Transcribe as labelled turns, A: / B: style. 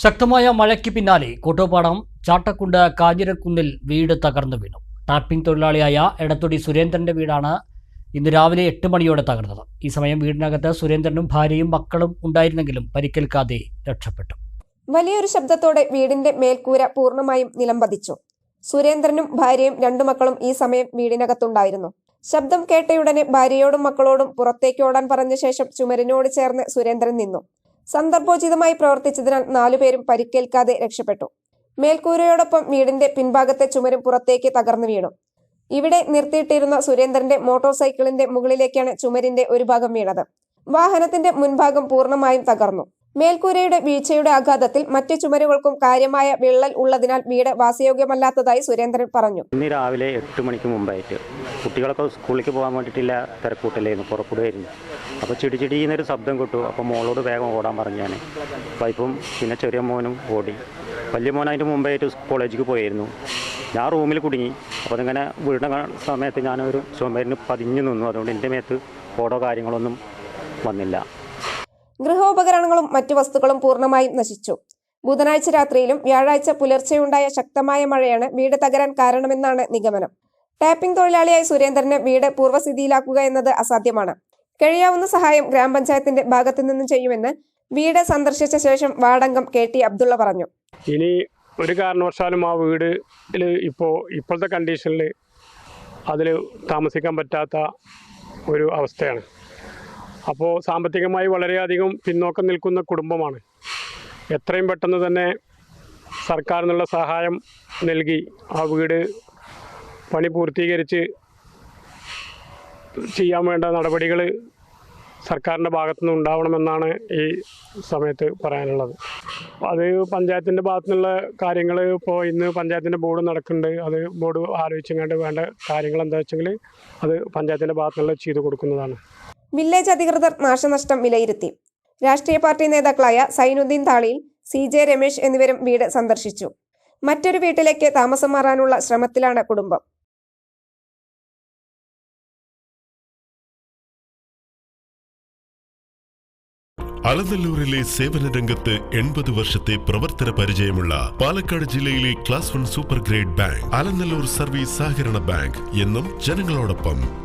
A: ശക്തമായ മഴയ്ക്ക് പിന്നാലെ കോട്ടോപ്പാടം ചാട്ടക്കുണ്ട് കാഞ്ഞിരക്കുന്നിൽ വീട് തകർന്നു വീണു. ടാപ്പിംഗ് തൊഴിലാളിയായ എടത്തൊടി സുരേന്ദ്രന്റെ വീടാണ് ഇന്ന് രാവിലെ എട്ട് മണിയോടെ തകർന്നത്. ഈ സമയം വീടിനകത്ത് സുരേന്ദ്രനും ഭാര്യയും മക്കളും ഉണ്ടായിരുന്നെങ്കിലും പരിക്കേൽക്കാതെ രക്ഷപ്പെട്ടു.
B: വലിയൊരു ശബ്ദത്തോടെ വീടിന്റെ മേൽക്കൂര പൂർണമായും നിലംപതിച്ചു സുരേന്ദ്രനും ഭാര്യയും രണ്ടു മക്കളും ഈ സമയം വീടിനകത്തുണ്ടായിരുന്നു. ശബ്ദം കേട്ടയുടനെ ഭാര്യയോടും മക്കളോടും പുറത്തേക്ക് ഓടാൻ പറഞ്ഞ ശേഷം ചുമരിനോട് ചേർന്ന് സുരേന്ദ്രൻ നിന്നു. സന്ദർഭോചിതമായി പ്രവർത്തിച്ചതിനാൽ നാലുപേരും പരിക്കേൽക്കാതെ രക്ഷപ്പെട്ടു. മേൽക്കൂരയോടൊപ്പം വീടിന്റെ പിൻഭാഗത്തെ ചുമരും പുറത്തേക്ക് തകർന്നു വീണു. ഇവിടെ നിർത്തിയിട്ടിരുന്ന സുരേന്ദ്രന്റെ മോട്ടോർ സൈക്കിളിന്റെ മുകളിലേക്കാണ് ചുമരിന്റെ ഒരു ഭാഗം വീണത്. വാഹനത്തിന്റെ മുൻഭാഗം പൂർണമായും തകർന്നു. മേൽക്കൂരയുടെ വീഴ്ചയുടെ ആഘാതത്തിൽ മറ്റു ചുമരുകൾക്കും കാര്യമായ വിള്ളൽ ഉള്ളതിനാൽ വീട് വാസയോഗ്യമല്ലാത്തതായി സുരേന്ദ്രൻ പറഞ്ഞു.
C: ഇന്ന് രാവിലെ എട്ട് മണിക്ക് മുമ്പായിട്ട് കുട്ടികളൊക്കെ സ്കൂളിലേക്ക് പോകാൻ വേണ്ടിയിട്ടില്ല തിരക്കൂട്ടില്ലായിരുന്നു പുറപ്പെടുകയായിരുന്നു അപ്പോൾ ചിടി ചിടിന്നൊരു ശബ്ദം കിട്ടു. അപ്പോൾ മോളോട് വേഗം ഓടാൻ പറഞ്ഞു ഞാൻ വൈഫും പിന്നെ ചെറിയ മോനും ഓടി. വലിയ മോൻ അതിന്റെ മുമ്പായിട്ട് കോളേജിലേക്ക് പോയായിരുന്നു ഞാൻ റൂമിൽ കുടുങ്ങി. അപ്പോൾ അതിങ്ങനെ വീടിന സമയത്ത് ഞാനൊരു ചുമരിന് പതിഞ്ഞു നിന്നു. അതുകൊണ്ട് എന്റെ മേത്ത് ഓടോ കാര്യങ്ങളൊന്നും വന്നില്ല.
B: ഗൃഹോപകരണങ്ങളും മറ്റു വസ്തുക്കളും പൂർണമായും നശിച്ചു. ബുധനാഴ്ച രാത്രിയിലും വ്യാഴാഴ്ച പുലർച്ചെയുണ്ടായ ശക്തമായ മഴയാണ് വീട് തകരാൻ കാരണമെന്നാണ് നിഗമനം. ടാപ്പിംഗ് തൊഴിലാളിയായ സുരേന്ദ്രനെ വീട് പൂർവസ്ഥിതിയിലാക്കുക എന്നത് അസാധ്യമാണ്. കഴിയാവുന്ന സഹായം ഗ്രാമപഞ്ചായത്തിന്റെ ഭാഗത്തു നിന്നും ചെയ്യുമെന്ന് വീട് സന്ദർശിച്ച ശേഷം വാർഡംഗം കെ ടി അബ്ദുള്ള പറഞ്ഞു.
D: ഇനി ഒരു കാരണവശാലും ആ വീടിൽ ഇപ്പോൾ ഇപ്പോഴത്തെ കണ്ടീഷനിൽ അതിൽ താമസിക്കാൻ പറ്റാത്ത ഒരു അവസ്ഥയാണ്. അപ്പോൾ സാമ്പത്തികമായി വളരെയധികം പിന്നോക്കം നിൽക്കുന്ന കുടുംബമാണ്. എത്രയും പെട്ടെന്ന് തന്നെ സർക്കാരിൽ നിന്നുള്ള സഹായം നൽകി ആ വീട് പണി പൂർത്തീകരിച്ച് ചെയ്യാൻ വേണ്ട നടപടികൾ സർക്കാരിന്റെ ഭാഗത്തുനിന്ന് ഉണ്ടാവണമെന്നാണ് ഈ സമയത്ത് പറയാനുള്ളത്. അത് പഞ്ചായത്തിന്റെ ഭാഗത്തു നിന്നുള്ള കാര്യങ്ങൾ ഇപ്പോൾ ഇന്ന് പഞ്ചായത്തിന്റെ ബോർഡ് നടക്കുന്നുണ്ട്. അത് ബോർഡ് ആലോചിച്ചങ്ങാണ്ട് വേണ്ട കാര്യങ്ങൾ എന്താ വെച്ചെങ്കിൽ അത് പഞ്ചായത്തിന്റെ ഭാഗത്തു നിന്നുള്ള ചെയ്തു കൊടുക്കുന്നതാണ്.
B: വില്ലേജ് അധികൃതർ നാശനഷ്ടം വിലയിരുത്തി. രാഷ്ട്രീയ പാർട്ടി നേതാക്കളായ സൈനുദ്ദീൻ താളിയിൽ സി ജെ രമേശ് എന്നിവരും വീട് സന്ദർശിച്ചു. മറ്റൊരു വീട്ടിലേക്ക് താമസം മാറാനുള്ള ശ്രമത്തിലാണ് കുടുംബം.
E: അലനല്ലൂരിലെ സേവന രംഗത്ത് എൺപത് വർഷത്തെ പ്രവർത്തന പരിചയമുള്ള പാലക്കാട് ജില്ലയിലെ class one super grade bank Alanallur service സഹകരണ ബാങ്ക് എന്നും ജനങ്ങളോടൊപ്പം.